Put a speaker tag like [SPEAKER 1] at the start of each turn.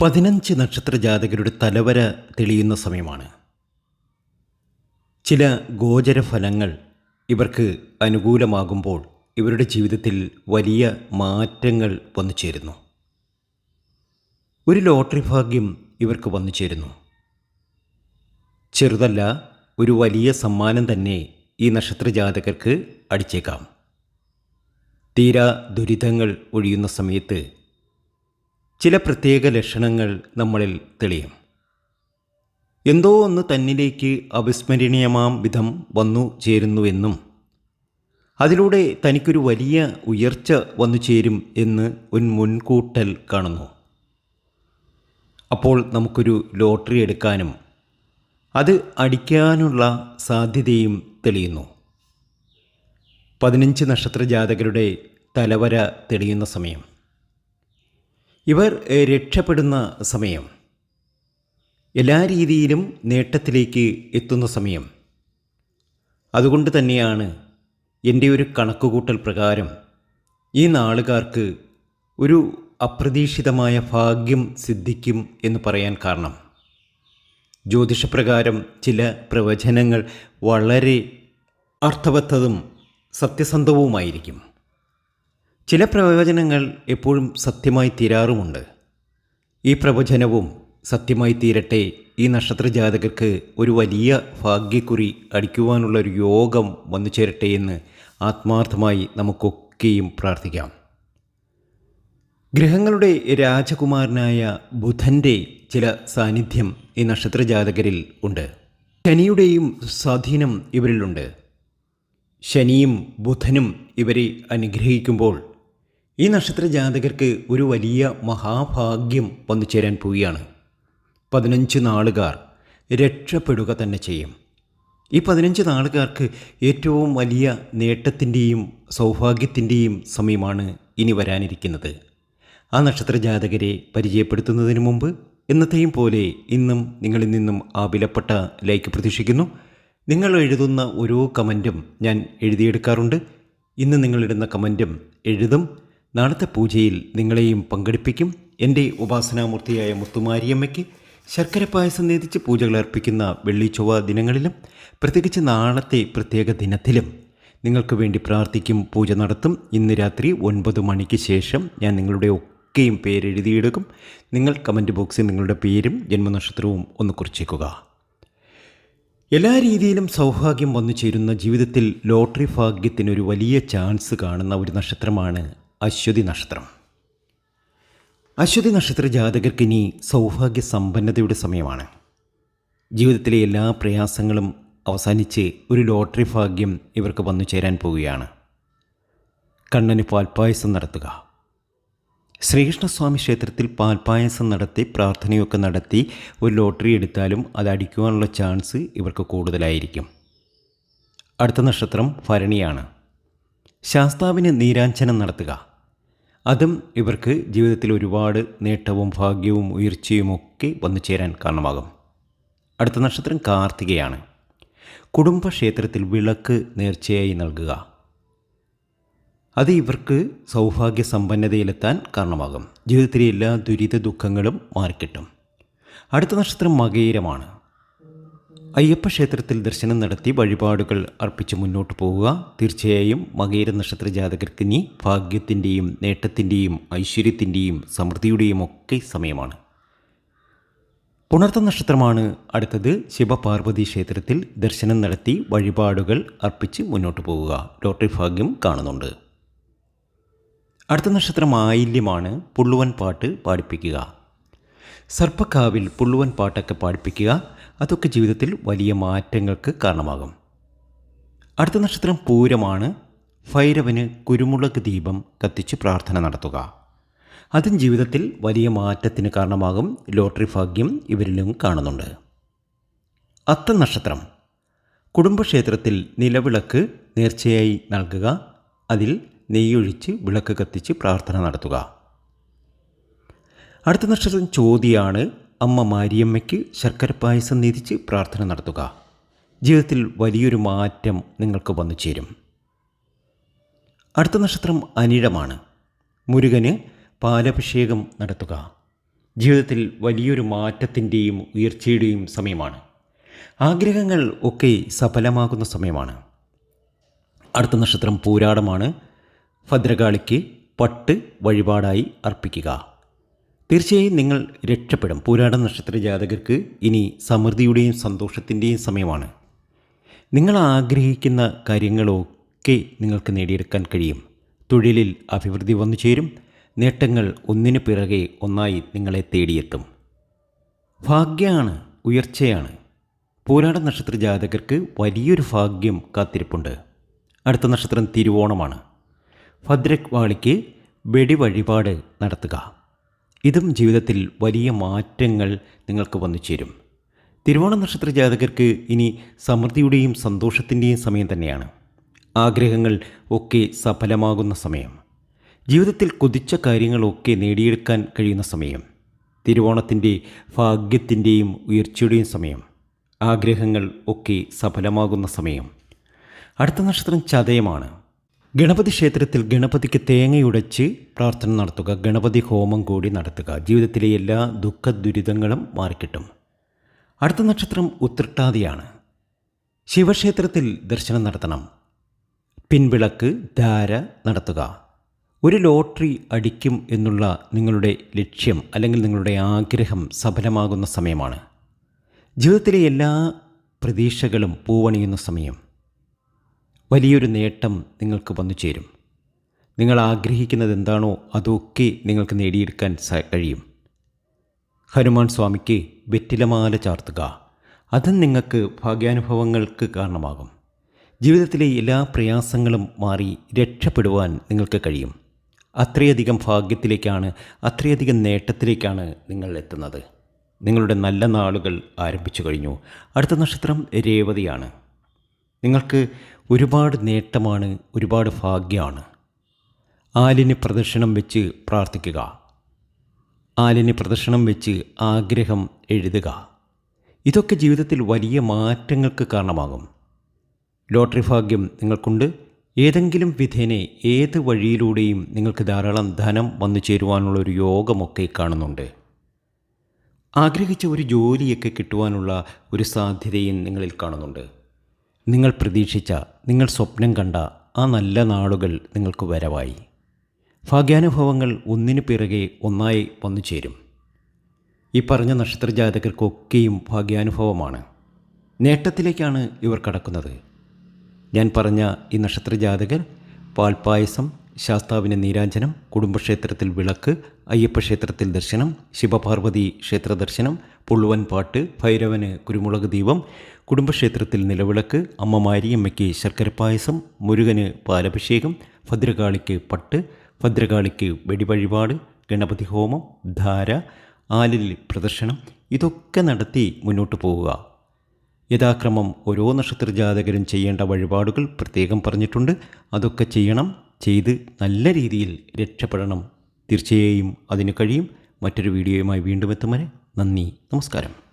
[SPEAKER 1] പതിനഞ്ച് നക്ഷത്ര ജാതകരുടെ തലവര തെളിയുന്ന സമയമാണ്. ചില ഗോചര ഫലങ്ങൾ ഇവർക്ക് അനുകൂലമാകുമ്പോൾ ഇവരുടെ ജീവിതത്തിൽ വലിയ മാറ്റങ്ങൾ വന്നു ചേരുന്നു. ഒരു ലോട്ടറി ഭാഗ്യം ഇവർക്ക് വന്നു ചേരുന്നു. ചെറുതല്ല ഒരു വലിയ സമ്മാനം തന്നെ ഈ നക്ഷത്ര ജാതകർക്ക് അടിച്ചേക്കാം. തീരാ ദുരിതങ്ങൾ ഒഴിയുന്ന സമയത്ത് ചില പ്രത്യേക ലക്ഷണങ്ങൾ നമ്മളിൽ തെളിയും. എന്തോ ഒന്ന് തന്നിലേക്ക് അവിസ്മരണീയമാം വിധം വന്നു ചേരുന്നുവെന്നും അതിലൂടെ തനിക്കൊരു വലിയ ഉയർച്ച വന്നു ചേരും എന്ന് ഒരു മുൻകൂട്ടൽ കാണുന്നു. അപ്പോൾ നമുക്കൊരു ലോട്ടറി എടുക്കാനും അത് അടിക്കാനുള്ള സാധ്യതയും തെളിയുന്നു. പതിനഞ്ച് നക്ഷത്ര ജാതകരുടെ തലവര തെളിയുന്ന സമയം. ഇവർ രക്ഷപ്പെടുന്ന സമയം. എല്ലാ രീതിയിലും നേട്ടത്തിലേക്ക് എത്തുന്ന സമയം. അതുകൊണ്ട് തന്നെയാണ് എന്റെ ഒരു കണക്കുകൂട്ടൽ പ്രകാരം ഈ നാളുകാർക്ക് ഒരു അപ്രതീക്ഷിതമായ ഭാഗ്യം സിദ്ധിക്കും എന്ന് പറയാൻ കാരണം. ജ്യോതിഷപ്രകാരം ചില പ്രവചനങ്ങൾ വളരെ അർത്ഥവത്തതും സത്യസന്ധവുമായിരിക്കും. ചില പ്രവചനങ്ങൾ എപ്പോഴും സത്യമായി തീരാറുമുണ്ട്. ഈ പ്രവചനവും സത്യമായി തീരട്ടെ ഈ നക്ഷത്ര ജാതകർക്ക് ഒരു വലിയ ഭാഗ്യക്കുറി അടിക്കുവാനുള്ള ഒരു യോഗം വന്നു ചേരട്ടെ എന്ന് ആത്മാർത്ഥമായി നമുക്കൊക്കെയും പ്രാർത്ഥിക്കാം. ഗ്രഹങ്ങളുടെ രാജകുമാരനായ ബുധന്റെ ചില സാന്നിധ്യം ഈ നക്ഷത്ര ജാതകരിൽ ഉണ്ട്. ശനിയുടെയും സ്വാധീനം ഇവരിലുണ്ട്. ശനിയും ബുധനും ഇവരെ അനുഗ്രഹിക്കുമ്പോൾ ഈ നക്ഷത്ര ജാതകർക്ക് ഒരു വലിയ മഹാഭാഗ്യം വന്നു ചേരാൻ പോവുകയാണ്. പതിനഞ്ച് നാളുകാർ രക്ഷപ്പെടുക തന്നെ ചെയ്യും. ഈ പതിനഞ്ച് നാളുകാർക്ക് ഏറ്റവും വലിയ നേട്ടത്തിന്റെയും സൗഭാഗ്യത്തിന്റെയും സമയമാണ് ഇനി വരാനിരിക്കുന്നത്. ആ നക്ഷത്ര ജാതകരെ പരിചയപ്പെടുത്തുന്നതിന് മുമ്പ് എന്നത്തെയും പോലെ ഇന്നും നിങ്ങളിൽ നിന്നും ആ വിലപ്പെട്ട ലൈക്ക് പ്രതീക്ഷിക്കുന്നു. നിങ്ങൾ എഴുതുന്ന ഓരോ കമന്റും ഞാൻ എഴുതിയെടുക്കാറുണ്ട്. ഇന്ന് നിങ്ങളിടുന്ന കമന്റും എഴുതും. നാളത്തെ പൂജയിൽ നിങ്ങളെയും പങ്കെടുപ്പിക്കും. എന്റെ ഉപാസനാമൂർത്തിയായ മുത്തുമാരിയമ്മയ്ക്ക് ശർക്കര പായസം നേതിച്ച് പൂജകൾ അർപ്പിക്കുന്ന വെള്ളി ചൊവ്വ ദിനങ്ങളിലും പ്രത്യേകിച്ച് നാളത്തെ പ്രത്യേക ദിനത്തിലും നിങ്ങൾക്ക് വേണ്ടി പ്രാർത്ഥിക്കും പൂജ നടത്തും. ഇന്ന് രാത്രി ഒൻപത് മണിക്ക് ശേഷം ഞാൻ നിങ്ങളുടെ ഒക്കെയും പേരെഴുതിയെടുക്കും. നിങ്ങൾ കമന്റ് ബോക്സിൽ നിങ്ങളുടെ പേരും ജന്മനക്ഷത്രവും ഒന്ന് കുറിച്ചേക്കുക. എല്ലാ രീതിയിലും സൗഭാഗ്യം വന്നു ചേരുന്ന ജീവിതത്തിൽ ലോട്ടറി ഭാഗ്യത്തിനൊരു വലിയ ചാൻസ് കാണുന്ന ഒരു നക്ഷത്രമാണ് അശ്വതി നക്ഷത്രം. അശ്വതി നക്ഷത്ര ജാതകർക്ക് ഇനി സൗഭാഗ്യ സമ്പന്നതയുടെ സമയമാണ്. ജീവിതത്തിലെ എല്ലാ പ്രയാസങ്ങളും അവസാനിച്ച് ഒരു ലോട്ടറി ഭാഗ്യം ഇവർക്ക് വന്നു ചേരാൻ പോവുകയാണ്. കണ്ണന് പാൽപ്പായസം നടത്തുക. ശ്രീകൃഷ്ണസ്വാമി ക്ഷേത്രത്തിൽ പാൽപ്പായസം നടത്തി പ്രാർത്ഥനയൊക്കെ നടത്തി ഒരു ലോട്ടറി എടുത്താലും അത് അടിക്കുവാനുള്ള ചാൻസ് ഇവർക്ക് കൂടുതലായിരിക്കും. അടുത്ത നക്ഷത്രം ഭരണിയാണ്. ശാസ്താവിന് നീരാഞ്ജനം നടത്തുക. അതും ഇവർക്ക് ജീവിതത്തിൽ ഒരുപാട് നേട്ടവും ഭാഗ്യവും ഉയർച്ചയും ഒക്കെ വന്നു ചേരാൻ കാരണമാകും. അടുത്ത നക്ഷത്രം കാർത്തികയാണ്. കുടുംബക്ഷേത്രത്തിൽ വിളക്ക് നേർച്ചയായി നൽകുക. അത് ഇവർക്ക് സൗഭാഗ്യ സമ്പന്നതയിലെത്താൻ കാരണമാകും. ജീവിതത്തിലെ എല്ലാ ദുരിത ദുഃഖങ്ങളും മാറിക്കിട്ടും. അടുത്ത നക്ഷത്രം മകയിരമാണ് അയ്യപ്പ ക്ഷേത്രത്തിൽ ദർശനം നടത്തി വഴിപാടുകൾ അർപ്പിച്ച് മുന്നോട്ട് പോവുക. തീർച്ചയായും മകേര നക്ഷത്ര ജാതകർക്ക് ഇനി ഭാഗ്യത്തിന്റെയും നേട്ടത്തിന്റെയും ഐശ്വര്യത്തിന്റെയും സമൃദ്ധിയുടെയും ഒക്കെ സമയമാണ്. പുണർത്ത നക്ഷത്രമാണ് അടുത്തത്. ശിവപാർവതി ക്ഷേത്രത്തിൽ ദർശനം നടത്തി വഴിപാടുകൾ അർപ്പിച്ച് മുന്നോട്ട് പോവുക. ലോട്ടറി ഭാഗ്യം കാണുന്നുണ്ട്. അടുത്ത നക്ഷത്രം ആയില്യമാണ് പുള്ളുവൻ പാട്ട് പാടിപ്പിക്കുക. സർപ്പക്കാവിൽ പുള്ളുവൻ പാട്ടൊക്കെ പാടിപ്പിക്കുക. അതൊക്കെ ജീവിതത്തിൽ വലിയ മാറ്റങ്ങൾക്ക് കാരണമാകും. അടുത്ത നക്ഷത്രം പൂരമാണ്. ഭൈരവന് കുരുമുളക് ദീപം കത്തിച്ച് പ്രാർത്ഥന നടത്തുക. അതും ജീവിതത്തിൽ വലിയ മാറ്റത്തിന് കാരണമാകും. ലോട്ടറി ഭാഗ്യം ഇവരിലും കാണുന്നുണ്ട്. അത്ത നക്ഷത്രം. കുടുംബക്ഷേത്രത്തിൽ നിലവിളക്ക് നേർച്ചയായി നൽകുക. അതിൽ നെയ്യൊഴിച്ച് വിളക്ക് കത്തിച്ച് പ്രാർത്ഥന നടത്തുക. അടുത്ത നക്ഷത്രം ചോതിയാണ്. അമ്മ മാരിയമ്മയ്ക്ക് ശർക്കര പായസം നീതിച്ച് പ്രാർത്ഥന നടത്തുക. ജീവിതത്തിൽ വലിയൊരു മാറ്റം നിങ്ങൾക്ക് വന്നു ചേരും. അടുത്ത നക്ഷത്രം അനിഴമാണ്. മുരുകന് പാലഭിഷേകം നടത്തുക. ജീവിതത്തിൽ വലിയൊരു മാറ്റത്തിന്റെയും ഉയർച്ചയുടെയും സമയമാണ്. ആഗ്രഹങ്ങൾ ഒക്കെ സഫലമാകുന്ന സമയമാണ്. അടുത്ത നക്ഷത്രം പൂരാടമാണ്. ഭദ്രകാളിക്ക് പട്ട് വഴിപാടായി അർപ്പിക്കുക. തീർച്ചയായും നിങ്ങൾ രക്ഷപ്പെടും. പൂരാട നക്ഷത്ര ജാതകർക്ക് ഇനി സമൃദ്ധിയുടെയും സന്തോഷത്തിന്റെയും സമയമാണ്. നിങ്ങൾ ആഗ്രഹിക്കുന്ന കാര്യങ്ങളൊക്കെ നിങ്ങൾക്ക് നേടിയെടുക്കാൻ കഴിയും. തൊഴിലിൽ അഭിവൃദ്ധി വന്നു ചേരും. നേട്ടങ്ങൾ ഒന്നിനു പിറകെ ഒന്നായി നിങ്ങളെ തേടിയെത്തും. ഭാഗ്യമാണ് ഉയർച്ചയാണ്. പൂരാട നക്ഷത്ര ജാതകർക്ക് വലിയൊരു ഭാഗ്യം കാത്തിരിപ്പുണ്ട്. അടുത്ത നക്ഷത്രം തിരുവോണമാണ്. ഭദ്രക് വാളിക്ക് വഴിപാട് നടത്തുക. ഇതും ജീവിതത്തിൽ വലിയ മാറ്റങ്ങൾ നിങ്ങൾക്ക് വന്നു ചേരും. തിരുവോണ നക്ഷത്ര ജാതകർക്ക് ഇനി സമൃദ്ധിയുടെയും സന്തോഷത്തിന്റെയും സമയം തന്നെയാണ്. ആഗ്രഹങ്ങൾ ഒക്കെ സഫലമാകുന്ന സമയം. ജീവിതത്തിൽ കൊതിച്ച കാര്യങ്ങളൊക്കെ നേടിയെടുക്കാൻ കഴിയുന്ന സമയം. തിരുവോണത്തിന്റെ ഭാഗ്യത്തിന്റെയും ഉയർച്ചയുടെയും സമയം. ആഗ്രഹങ്ങൾ ഒക്കെ സഫലമാകുന്ന സമയം. അടുത്ത നക്ഷത്രം ചതയമാണ്. ഗണപതി ക്ഷേത്രത്തിൽ ഗണപതിക്ക് തേങ്ങയുടച്ച് പ്രാർത്ഥന നടത്തുക ഗണപതി ഹോമം കൂടി നടത്തുക. ജീവിതത്തിലെ എല്ലാ ദുഃഖ ദുരിതങ്ങളും മാറിക്കിട്ടും. അടുത്ത നക്ഷത്രം ഉത്രട്ടാതിയാണ്. ശിവക്ഷേത്രത്തിൽ ദർശനം നടത്തണം. പിൻവിളക്ക് ധാര നടത്തുക. ഒരു ലോട്ടറി അടിക്കും എന്നുള്ള നിങ്ങളുടെ ലക്ഷ്യം അല്ലെങ്കിൽ നിങ്ങളുടെ ആഗ്രഹം സഫലമാകുന്ന സമയമാണ്. ജീവിതത്തിലെ എല്ലാ പ്രതീക്ഷകളും പൂവണിയുന്ന സമയം. വലിയൊരു നേട്ടം നിങ്ങൾക്ക് വന്നു ചേരും. നിങ്ങൾ ആഗ്രഹിക്കുന്നത് എന്താണോ അതൊക്കെ നിങ്ങൾക്ക് നേടിയെടുക്കാൻ കഴിയും. ഹനുമാൻ സ്വാമിക്ക് വെറ്റിലമാല ചാർത്തുക. അതും നിങ്ങൾക്ക് ഭാഗ്യാനുഭവങ്ങൾക്ക് കാരണമാകും. ജീവിതത്തിലെ എല്ലാ പ്രയാസങ്ങളും മാറി രക്ഷപ്പെടുവാൻ നിങ്ങൾക്ക് കഴിയും. അത്രയധികം ഭാഗ്യത്തിലേക്കാണ് അത്രയധികം നേട്ടത്തിലേക്കാണ് നിങ്ങൾ എത്തുന്നത്. നിങ്ങളുടെ നല്ല നാളുകൾ ആരംഭിച്ചു കഴിഞ്ഞു. അടുത്ത നക്ഷത്രം രേവതിയാണ്. നിങ്ങൾക്ക് ഒരുപാട് നേട്ടമാണ് ഒരുപാട് ഭാഗ്യമാണ്. ആലിന് പ്രദക്ഷിണം വെച്ച് പ്രാർത്ഥിക്കുക. ആലിന് പ്രദക്ഷിണം വെച്ച് ആഗ്രഹം എഴുതുക. ഇതൊക്കെ ജീവിതത്തിൽ വലിയ മാറ്റങ്ങൾക്ക് കാരണമാകും. ലോട്ടറി ഭാഗ്യം നിങ്ങൾക്കുണ്ട്. ഏതെങ്കിലും വിധേനെ ഏത് വഴിയിലൂടെയും നിങ്ങൾക്ക് ധാരാളം ധനം വന്നു ചേരുവാനുള്ള ഒരു യോഗമൊക്കെ കാണുന്നുണ്ട്. ആഗ്രഹിച്ച ഒരു ജോലിയൊക്കെ കിട്ടുവാനുള്ള ഒരു സാധ്യതയും നിങ്ങളിൽ കാണുന്നുണ്ട്. നിങ്ങൾ പ്രതീക്ഷിച്ച നിങ്ങൾ സ്വപ്നം കണ്ട ആ നല്ല നാളുകൾ നിങ്ങൾക്ക് വരവായി. ഭാഗ്യാനുഭവങ്ങൾ ഒന്നിനു പിറകെ ഒന്നായി വന്നു ചേരും. ഈ പറഞ്ഞ നക്ഷത്രജാതകർക്കൊക്കെയും ഭാഗ്യാനുഭവമാണ്. നേട്ടത്തിലേക്കാണ് ഇവർ കടക്കുന്നത്. ഞാൻ പറഞ്ഞ ഈ നക്ഷത്രജാതകർ പാൽപായസം ശാസ്താവിന് നീരാഞ്ജനം കുടുംബക്ഷേത്രത്തിൽ വിളക്ക് അയ്യപ്പക്ഷേത്രത്തിൽ ദർശനം ശിവപാർവതി ക്ഷേത്രദർശനം പുള്ളുവൻ പാട്ട് ഭൈരവന് കുരുമുളക് ദീപം കുടുംബക്ഷേത്രത്തിൽ നിലവിളക്ക് അമ്മ മാരിയമ്മയ്ക്ക് ശർക്കര പായസം മുരുകന് പാലഭിഷേകം ഭദ്രകാളിക്ക് പട്ട് ഭദ്രകാളിക്ക് വെടിവഴിപാട് ഗണപതി ഹോമം ധാര ആലിൽ പ്രദർശനം ഇതൊക്കെ നടത്തി മുന്നോട്ട് പോവുക. യഥാക്രമം ഓരോ നക്ഷത്ര ജാതകരും ചെയ്യേണ്ട വഴിപാടുകൾ പ്രത്യേകം പറഞ്ഞിട്ടുണ്ട്. അതൊക്കെ ചെയ്യണം ചെയ്ത് നല്ല രീതിയിൽ രക്ഷപ്പെടണം. തീർച്ചയായും അതിന് കഴിയും. മറ്റൊരു വീഡിയോയുമായി വീണ്ടും എത്തും വരെ നന്ദി നമസ്കാരം.